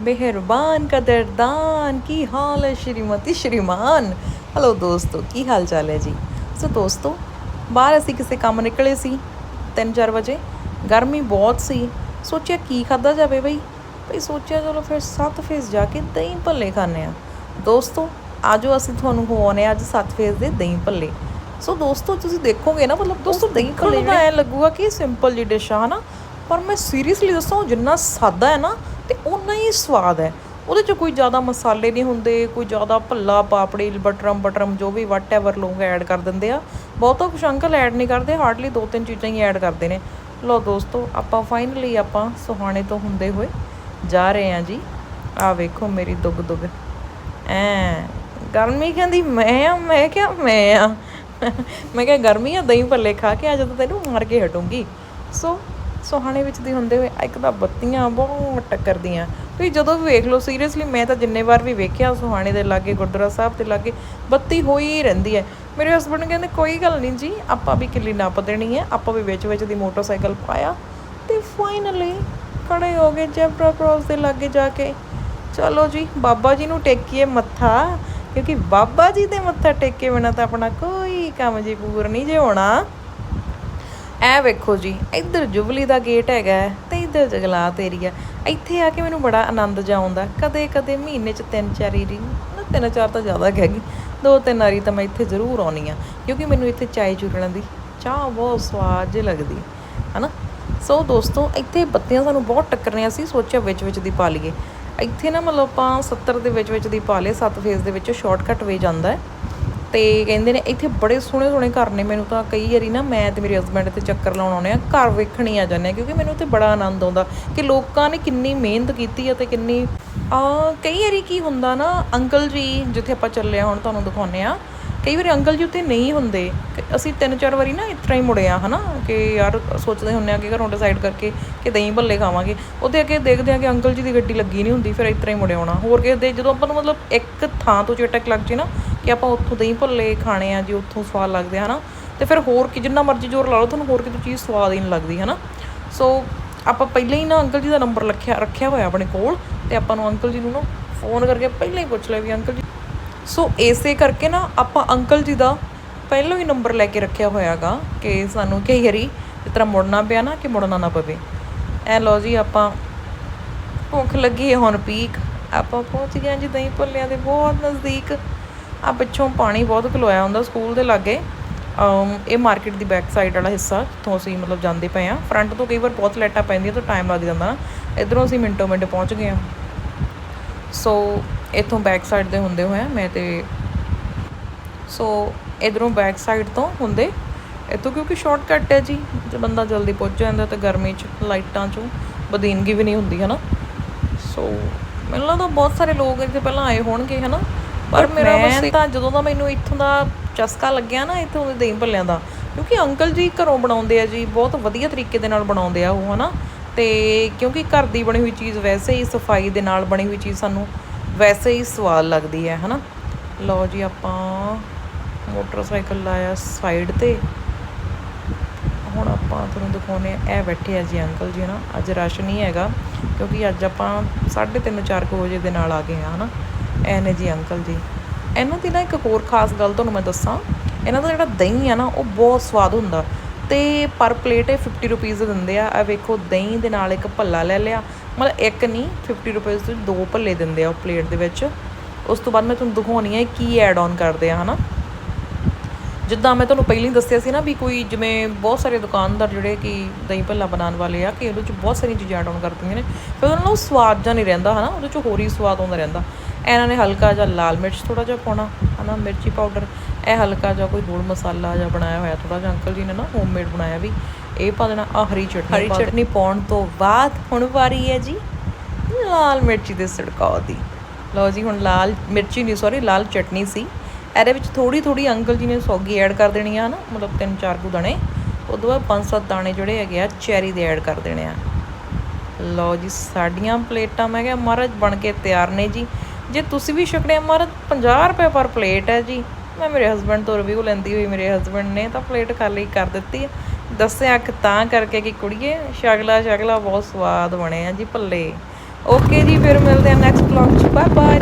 ਮਿਹਰਬਾਨ ਕਦਰਦਾਨ ਕੀ ਹਾਲ ਹੈ ਸ਼੍ਰੀਮਤੀ ਸ਼੍ਰੀਮਾਨ ਹਲੋ ਦੋਸਤੋ ਕੀ ਹਾਲ ਚਾਲ ਹੈ ਜੀ ਸੋ ਦੋਸਤੋ ਬਾਹਰ ਅਸੀਂ ਕਿਸੇ ਕੰਮ ਨਿਕਲੇ ਸੀ 3-4 ਵਜੇ ਗਰਮੀ ਬਹੁਤ ਸੀ ਸੋਚਿਆ ਕੀ ਖਾਦਾ ਜਾਵੇ ਬਈ ਬਈ ਸੋਚਿਆ ਚਲੋ ਫਿਰ ਸੱਤ ਫੇਸ ਜਾ ਕੇ ਦਹੀਂ ਭੱਲੇ ਖਾਣੇ ਆ ਦੋਸਤੋ ਆਜੋ ਅਸੀਂ ਤੁਹਾਨੂੰ ਖਵਾਉਣੇ ਆ ਅੱਜ ਸੱਤ ਫੇਸ ਦੇ ਦਹੀਂ ਭੱਲੇ ਸੋ ਦੋਸਤੋ ਤੁਸੀਂ ਦੇਖੋਗੇ ਨਾ ਮਤਲਬ ਦੋਸਤੋ ਦਹੀਂ ਭੱਲੇ ਦਾ ਐ ਲੱਗੂਗਾ ਕਿ ਸਿੰਪਲ ਜੀ ਡਿਸ਼ ਆ ਹਨਾ ਪਰ ਮੈਂ ਸੀਰੀਅਸਲੀ ਦੱਸਾਂ ਉਹ ਜਿੰਨਾ ਸਾਦਾ ਹੈ ਨਾ ਤੇ ਉਨਾ ਹੀ ਸਵਾਦ ਹੈ। ਉਹਦੇ 'ਚ ਕੋਈ ਜ਼ਿਆਦਾ ਮਸਾਲੇ ਨਹੀਂ ਹੁੰਦੇ, ਕੋਈ ਜ਼ਿਆਦਾ ਭੱਲਾ ਪਾਪੜੀ, ਬਟਰਮ ਬਟਰਮ ਜੋ ਵੀ ਐਵਰ ਲੋਕ ਐਡ ਕਰ ਦਿੰਦੇ ਆ। ਬਹੁਤਾ ਕੁਛ ਅੰਕਲ ਐਡ ਨਹੀਂ ਕਰਦੇ ਹਾਰਡਲੀ ਦੋ ਤਿੰਨ ਚੀਜ਼ਾਂ ਹੀ ਐਡ ਕਰਦੇ ਨੇ। ਲੋ ਦੋਸਤੋ, ਆਪਾਂ ਫਾਈਨਲੀ ਆਪਾਂ ਸੁਹਾਣੇ ਤੋਂ ਹੁੰਦੇ ਹੋਏ ਜਾ ਰਹੇ ਹਾਂ ਜੀ। ਆ ਵੇਖੋ ਮੇਰੀ ਦੁੱਗ ਦੁੱਗ। ਐ, ਗਰਮੀ ਕਹਿੰਦੀ ਮੈਂ ਆ, ਮੈਂ ਕਿਹਾ ਮੈਂ ਆ। ਮੈਂ ਕਿਹਾ ਗਰਮੀ ਆ, ਦਹੀਂ ਭੱਲੇ ਖਾ ਕੇ ਅੱਜ ਤਾਂ ਤੈਨੂੰ ਮਾਰ ਕੇ ਹਟੂੰਗੀ। ਸੋ ਸੁਹਾਣੇ ਵਿੱਚ ਦੀ ਹੁੰਦੇ ਹੋਏ ਇੱਕ ਤਾਂ ਬੱਤੀਆਂ ਬਹੁਤ ਟੱਕਰਦੀਆਂ ਤੁਸੀਂ ਜਦੋਂ ਵੀ ਵੇਖ ਲਓ ਸੀਰੀਅਸਲੀ ਮੈਂ ਤਾਂ ਜਿੰਨੇ ਵਾਰ ਵੀ ਵੇਖਿਆ, ਸੁਹਾਣੇ ਦੇ ਲਾਗੇ, ਗੁਰਦੁਆਰਾ ਸਾਹਿਬ ਦੇ ਲਾਗੇ, ਬੱਤੀ ਹੋਈ ਹੀ ਰਹਿੰਦੀ ਹੈ। ਮੇਰੇ ਹਸਬੰਡ ਕਹਿੰਦੇ, ਕੋਈ ਗੱਲ ਨਹੀਂ ਜੀ, ਆਪਾਂ ਵੀ ਕਿੱਲੀ ਨੱਪ ਦੇਣੀ ਹੈ, ਆਪਾਂ ਵੀ ਵਿੱਚ ਵਿੱਚ ਦੀ ਮੋਟਰਸਾਈਕਲ ਪਾਇਆ ਤੇ ਫਾਈਨਲੀ ਖੜੇ ਹੋ ਗਏ ਜੈਬਰਾ ਕ੍ਰੋਸ ਦੇ ਲਾਗੇ ਜਾ ਕੇ। ਚਲੋ ਜੀ, ਬਾਬਾ ਜੀ ਨੂੰ ਟੇਕੀਏ ਮੱਥਾ, ਕਿਉਂਕਿ ਬਾਬਾ ਜੀ ਦੇ ਮੱਥਾ ਟੇਕੇ ਬਿਨਾ ਤਾਂ ਆਪਣਾ ਕੋਈ ਕੰਮ ਜੀ ਪੂਰ ਨਹੀਂ ਜੇ ਹੋਣਾ। ਐ ਵੇਖੋ ਜੀ, ਇੱਧਰ ਜੁਬਲੀ ਦਾ ਗੇਟ ਹੈਗਾ ਹੈ ਤੇ ਇੱਧਰ ਜਗਲਾਤ ਏਰੀਆ ਇੱਥੇ ਆ ਕੇ ਮੈਨੂੰ ਬੜਾ ਆਨੰਦ ਜਿਹਾ ਆਉਂਦਾ। ਕਦੇ ਕਦੇ ਮਹੀਨੇ ਚ ਤਿੰਨ ਚਾਰ ਏਰੀ ਤਿੰਨ ਚਾਰ ਤਾਂ ਜ਼ਿਆਦਾ ਹੈਗੀ ਦੋ ਤਿੰਨ ਵਾਰੀ ਤਾਂ ਮੈਂ ਇੱਥੇ ਜ਼ਰੂਰ ਆਉਣੀ ਆ ਕਿਉਂਕਿ ਮੈਨੂੰ ਇੱਥੇ ਚਾय ਚੂਰਣ ਦੀ ਚਾਹ ਬਹੁਤ ਸਵਾਦ ਜਿਹੀ ਲੱਗਦੀ ਹਨਾ? ਸੋ ਦੋਸਤੋ, ਇੱਥੇ ਬੱਤੀਆਂ ਸਾਨੂੰ ਬਹੁਤ ਟੱਕਰਨੀਆਂ ਸੀ, ਸੋਚਿਆ ਵਿੱਚ ਵਿੱਚ ਦੀ ਪਾ ਲਈਏ। ਇੱਥੇ ਨਾ ਮਤਲਬ ਆਪਾਂ 70 ਦੇ ਵਿੱਚ ਵਿੱਚ ਦੀ ਪਾ ਲਏ ਸੱਤ ਫੇਸ ਦੇ ਵਿੱਚ ਸ਼ਾਰਟਕਟ ਵੇ ਜਾਂਦਾ ਹੈ। ਤੇ ਕਹਿੰਦੇ ਨੇ ਇੱਥੇ ਬੜੇ ਸੋਹਣੇ ਸੋਹਣੇ ਘਰ ਨੇ। ਮੈਨੂੰ ਤਾਂ ਕਈ ਵਾਰੀ ਨਾ ਮੈਂ ਤੇ ਮੇਰੇ ਹਸਬੰਡ ਤੇ ਚੱਕਰ ਲਾਉਣ ਆਉਂਦੇ ਆ ਘਰ ਵੇਖਣ ਹੀ ਆ ਜਾਂਦੇ ਆ ਕਿਉਂਕਿ ਮੈਨੂੰ ਉੱਥੇ ਬੜਾ ਆਨੰਦ ਆਉਂਦਾ ਕਿ ਲੋਕਾਂ ਨੇ ਕਿੰਨੀ ਮਿਹਨਤ ਕੀਤੀ ਹੈ ਤੇ ਕਿੰਨੀ ਆ ਕਈ ਵਾਰੀ ਕੀ ਹੁੰਦਾ ਨਾ, ਅੰਕਲ ਜੀ ਜਿੱਥੇ ਆਪਾਂ ਚੱਲੇ ਆ ਹੁਣ ਤੁਹਾਨੂੰ ਦਿਖਾਉਂਦੇ ਆ ਕਈ ਵਾਰੀ ਅੰਕਲ ਜੀ ਉੱਥੇ ਨਹੀਂ ਹੁੰਦੇ। ਅਸੀਂ ਤਿੰਨ ਚਾਰ ਵਾਰੀ ਨਾ ਇਸ ਤਰ੍ਹਾਂ ਹੀ ਮੁੜੇ ਆ, ਹਨਾ? ਕਿ ਯਾਰ ਸੋਚਦੇ ਹੁੰਨੇ ਆ ਕਿ ਘਰੋਂ ਡਿਸਾਈਡ ਕਰਕੇ ਕਿ ਦਹੀਂ ਭੱਲੇ ਖਾਵਾਂਗੇ। ਉਹਦੇ ਅੱਗੇ ਦੇਖਦੇ ਆ ਕਿ ਅੰਕਲ ਜੀ ਦੀ ਗੱਡੀ ਲੱਗੀ ਨਹੀਂ ਹੁੰਦੀ, ਫਿਰ ਇਸ ਤਰ੍ਹਾਂ ਹੀ ਮੁੜੇ ਆਉਣਾ। ਹੋਰ ਕਿਸੇ ਦੇ ਜਦੋਂ ਆਪਾਂ ਨੂੰ ਮਤਲਬ ਇੱਕ ਥਾਂ ਤੋਂ ਚੇਟਕ ਲੱਗ ਜੇ ਨਾ ਕਿ ਆਪਾਂ ਉੱਥੋਂ ਦਹੀਂ ਭੱਲੇ ਖਾਣੇ ਆ ਜੀ, ਉੱਥੋਂ ਸਵਾਦ ਲੱਗਦੇ ਆ, ਹਨਾ? ਤੇ ਫਿਰ ਹੋਰ ਕਿ, ਜਿੰਨਾ ਮਰਜ਼ੀ ਜ਼ੋਰ ਲਾ ਲਓ, ਤੁਹਾਨੂੰ ਹੋਰ ਕਿਤੇ ਚੀਜ਼ ਸਵਾਦ ਹੀ ਨਹੀਂ ਲੱਗਦੀ, ਹਨਾ? ਸੋ ਆਪਾਂ ਪਹਿਲਾਂ ਹੀ ਨਾ ਅੰਕਲ ਜੀ ਦਾ ਨੰਬਰ ਰੱਖਿਆ ਰੱਖਿਆ ਹੋਇਆ ਆਪਣੇ ਕੋਲ ਤੇ ਆਪਾਂ ਨੂੰ ਅੰਕਲ ਜੀ ਨੂੰ ਨਾ ਫੋਨ ਕਰਕੇ ਪਹਿਲਾਂ ਹੀ ਪੁੱਛ ਲਿਆ ਵੀ ਅੰਕਲ ਜੀ ਸੋ ਇਸੇ ਕਰਕੇ ਨਾ ਆਪਾਂ ਅੰਕਲ ਜੀ ਦਾ ਪਹਿਲਾਂ ਹੀ ਨੰਬਰ ਲੈ ਕੇ ਰੱਖਿਆ ਹੋਇਆਗਾ ਕਿ ਸਾਨੂੰ ਕਈ ਵਾਰੀ ਇਸ ਤਰ੍ਹਾਂ ਮੁੜਨਾ ਪਿਆ ਨਾ ਕਿ ਮੁੜਨਾ ਨਾ ਪਵੇ। ਐ ਲਓ ਜੀ ਆਪਾਂ ਭੁੱਖ ਲੱਗੀ ਹੈ ਹੁਣ ਪੀਕ। ਆਪਾਂ ਪਹੁੰਚ ਗਏ ਹਾਂ ਜੀ ਦਹੀਂ ਭੱਲਿਆਂ ਦੇ ਬਹੁਤ ਨਜ਼ਦੀਕ। ਆ ਪਿੱਛੋਂ ਪਾਣੀ ਬਹੁਤ ਖਲੋਇਆ ਹੁੰਦਾ ਸਕੂਲ ਦੇ ਲਾਗੇ। ਇਹ ਮਾਰਕੀਟ ਦੀ ਬੈਕ ਸਾਈਡ ਵਾਲਾ ਹਿੱਸਾ, ਜਿੱਥੋਂ ਅਸੀਂ ਮਤਲਬ ਜਾਂਦੇ ਪਏ ਆ ਫਰੰਟ ਤੋਂ ਕਈ ਵਾਰ ਬਹੁਤ ਲਾਈਟਾਂ ਪੈਂਦੀਆਂ ਤਾਂ ਟਾਈਮ ਲੱਗ ਜਾਂਦਾ ਨਾ। ਇਧਰੋਂ ਅਸੀਂ ਮਿੰਟੋ ਮਿੰਟ ਪਹੁੰਚ ਗਏ ਆ ਸੋ ਇਥੋਂ ਬੈਕ ਸਾਈਡ ਦੇ ਹੁੰਦੇ ਹੋਏ ਮੈਂ ਤੇ ਸੋ ਇਧਰੋਂ ਬੈਕ ਸਾਈਡ ਤੋਂ ਹੁੰਦੇ। ਇਤੋਂ ਕਿਉਂਕਿ ਸ਼ਾਰਟਕਟ ਹੈ ਜੀ ਜੇ ਬੰਦਾ ਜਲਦੀ ਪਹੁੰਚ ਜਾਂਦਾ ਤੇ ਗਰਮੀ 'ਚ ਲਾਈਟਾਂ 'ਚੋਂ ਬਦੀਨਗੀ ਵੀ ਨਹੀਂ ਹੁੰਦੀ ਹੈ ਨਾ ਸੋ ਮੈਨੂੰ ਲੱਗਦਾ ਬਹੁਤ ਸਾਰੇ ਲੋਕ ਇੱਥੇ ਪਹਿਲਾਂ ਆਏ ਹੋਣਗੇ ਹਨਾ? ਪਰ ਮੇਰਾ ਬਸ ਤਾਂ ਜਦੋਂ ਦਾ ਮੈਨੂੰ ਇੱਥੋਂ ਦਾ ਚਸਕਾ ਲੱਗਿਆ ਨਾ ਇੱਥੋਂ ਦੇ ਦਹੀਂ ਭੱਲਿਆਂ ਦਾ ਕਿਉਂਕਿ ਅੰਕਲ ਜੀ ਘਰੋਂ ਬਣਾਉਂਦੇ ਆ ਜੀ ਬਹੁਤ ਵਧੀਆ ਤਰੀਕੇ ਦੇ ਨਾਲ ਬਣਾਉਂਦੇ ਆ ਉਹ ਹਨਾ? ਤੇ ਕਿਉਂਕਿ ਘਰ ਦੀ ਬਣੀ ਹੋਈ ਚੀਜ਼ ਵੈਸੇ ਹੀ ਸਫ਼ਾਈ ਦੇ ਨਾਲ ਬਣੀ ਹੋਈ ਚੀਜ਼ ਸਾਨੂੰ ਵੈਸੇ ਹੀ ਸਵਾਦ ਲੱਗਦੀ ਹੈ, ਹਨਾ? ਲਓ ਜੀ, ਆਪਾਂ ਮੋਟਰਸਾਈਕਲ ਲਾਇਆ ਸਾਈਡ ਤੇ। ਹੁਣ ਆਪਾਂ ਤੁਹਾਨੂੰ ਦਿਖਾਉਨੇ ਆ ਇਹ ਬੈਠੇ ਆ ਜੀ ਅੰਕਲ ਜੀ ਨਾ ਅੱਜ ਰਸ਼ ਨਹੀਂ ਹੈਗਾ, ਕਿਉਂਕਿ ਅੱਜ ਆਪਾਂ 3:30 4 ਵਜੇ ਦੇ ਨਾਲ ਆ ਗਏ ਆ ਹਨਾ? ਇਹ ਨੇ ਜੀ ਅੰਕਲ ਜੀ। ਇਹਨਾਂ ਦੀ ਨਾ ਇੱਕ ਹੋਰ ਖਾਸ ਗੱਲ ਤੁਹਾਨੂੰ ਮੈਂ ਦੱਸਾਂ, ਇਹਨਾਂ ਦਾ ਜਿਹੜਾ ਦਹੀਂ ਆ ਨਾ, ਉਹ ਬਹੁਤ ਸਵਾਦ ਹੁੰਦਾ। ਤੇ ਪਰ ਪਲੇਟ ਇਹ 50 ਰੁਪਏ ਦਿੰਦੇ ਆ। ਆ ਵੇਖੋ, ਦਹੀਂ ਦੇ ਨਾਲ ਇੱਕ ਭੱਲਾ ਲੈ ਲਿਆ। ਮਤਲਬ ਇੱਕ ਨਹੀਂ 50 ਰੁਪਏ ਦੇ ਦੋ ਭੱਲੇ ਦਿੰਦੇ ਆ ਉਹ ਪਲੇਟ ਦੇ ਵਿੱਚ। ਉਸ ਤੋਂ ਬਾਅਦ ਮੈਂ ਤੁਹਾਨੂੰ ਦਿਖਾਉਣੀ ਹੈ ਕੀ ਐਡ ਆਨ ਕਰਦੇ ਆ, ਹਨਾ? ਜਿੱਦਾਂ ਮੈਂ ਤੁਹਾਨੂੰ ਪਹਿਲਾਂ ਹੀ ਦੱਸਿਆ ਸੀ ਨਾ ਵੀ ਕੋਈ ਜਿਵੇਂ ਬਹੁਤ ਸਾਰੇ ਦੁਕਾਨਦਾਰ ਜਿਹੜੇ ਕਿ ਦਹੀਂ ਭੱਲਾ ਬਣਾਉਣ ਵਾਲੇ ਆ, ਕਿ ਉਹਦੇ ਚ ਬਹੁਤ ਸਾਰੀਆਂ ਚੀਜ਼ਾਂ ਐਡ ਆਨ ਕਰਦੀਆਂ ਨੇ। ਫਿਰ ਉਹਨਾਂ ਨੂੰ ਸਵਾਦ ਜਾਂ ਨਹੀਂ ਰਹਿੰਦਾ, ਹਨਾ? ਉਹਦੇ ਚ ਹੋਰ ਹੀ ਸਵਾਦ ਆਉਂਦਾ ਰਹਿੰਦਾ। ਇਹਨਾਂ ਨੇ ਹਲਕਾ ਜਿਹਾ ਲਾਲ ਮਿਰਚ ਥੋੜਾ ਜਿਹਾ ਪਾਉਣਾ ਹਨਾ ਮਿਰਚੀ ਪਾਊਡਰ ਇਹ ਹਲਕਾ ਜਿਹਾ ਕੋਈ ਹੋਰ ਮਸਾਲਾ ਜਿਹਾ ਬਣਾਇਆ ਹੋਇਆ ਥੋੜਾ ਜਿਹਾ ਅੰਕਲ ਜੀ ਨੇ ਨਾ ਹੋਮਮੇਡ ਬਣਾਇਆ ਵੀ ਇਹ ਪਾ ਦੇਣਾ ਆ ਹਰੀ ਚਟਨੀ ਹਰੀ ਚਟਨੀ ਪਾਉਣ ਤੋਂ ਬਾਅਦ ਹੁਣ ਵਾਰੀ ਹੈ ਜੀ ਲਾਲ ਮਿਰਚੀ ਦੇ ਛਿੜਕਾਅ ਦੀ। ਲਓ ਜੀ ਹੁਣ ਲਾਲ ਮਿਰਚੀ ਨਹੀਂ ਸੌਰੀ ਲਾਲ ਚਟਨੀ ਸੀ। ਇਹਦੇ ਵਿੱਚ ਥੋੜੀ ਥੋੜੀ ਅੰਕਲ ਜੀ ਨੇ ਸੌਗੀ ਐਡ ਕਰ ਦੇਣੀ ਆ ਨਾ ਮਤਲਬ ਤਿੰਨ ਚਾਰ ਕੁ ਦਾਣੇ। ਉਦੋਂ ਬਾਅਦ ਪੰਜ ਸੱਤ ਦਾਣੇ ਜਿਹੜੇ ਹੈਗੇ ਆ ਚੈਰੀ ਦੇ ਐਡ ਕਰ ਦੇਣੇ ਆ। ਲਓ ਜੀ ਸਾਡੀਆਂ ਪਲੇਟਾਂ ਮੈਂ ਕਿਹਾ ਮਹਾਰਾਜ ਬਣ ਕੇ ਤਿਆਰ ਨੇ ਜੀ। ਜੇ ਤੁਸੀਂ ਵੀ ਛਕਣੇ ਮਹਾਰਾਜ 50 ਰੁਪਏ ਪਰ ਪਲੇਟ ਹੈ ਜੀ। ਮੈਂ ਮੇਰੇ ਹਸਬੰਡ ਤੋਂ ਰਿਵਿਊ ਲੈਂਦੀ ਹੋਈ, ਮੇਰੇ ਹਸਬੰਡ ਨੇ ਤਾਂ ਪਲੇਟ ਖਾਲੀ ਕਰ ਦਿੱਤੀ ਹੈ ਦੱਸਿਆ ਕਿ ਤਾਂ ਕਰਕੇ ਕਿ ਕੁੜੀਏ, ਸ਼ਗਲਾ ਸ਼ਗਲਾ ਬਹੁਤ ਸਵਾਦ ਬਣੇ ਆ ਜੀ ਭੱਲੇ। ਓਕੇ ਜੀ, ਫਿਰ ਮਿਲਦੇ ਆ ਨੈਕਸਟ ਵਲੌਗ 'ਚ। Bye bye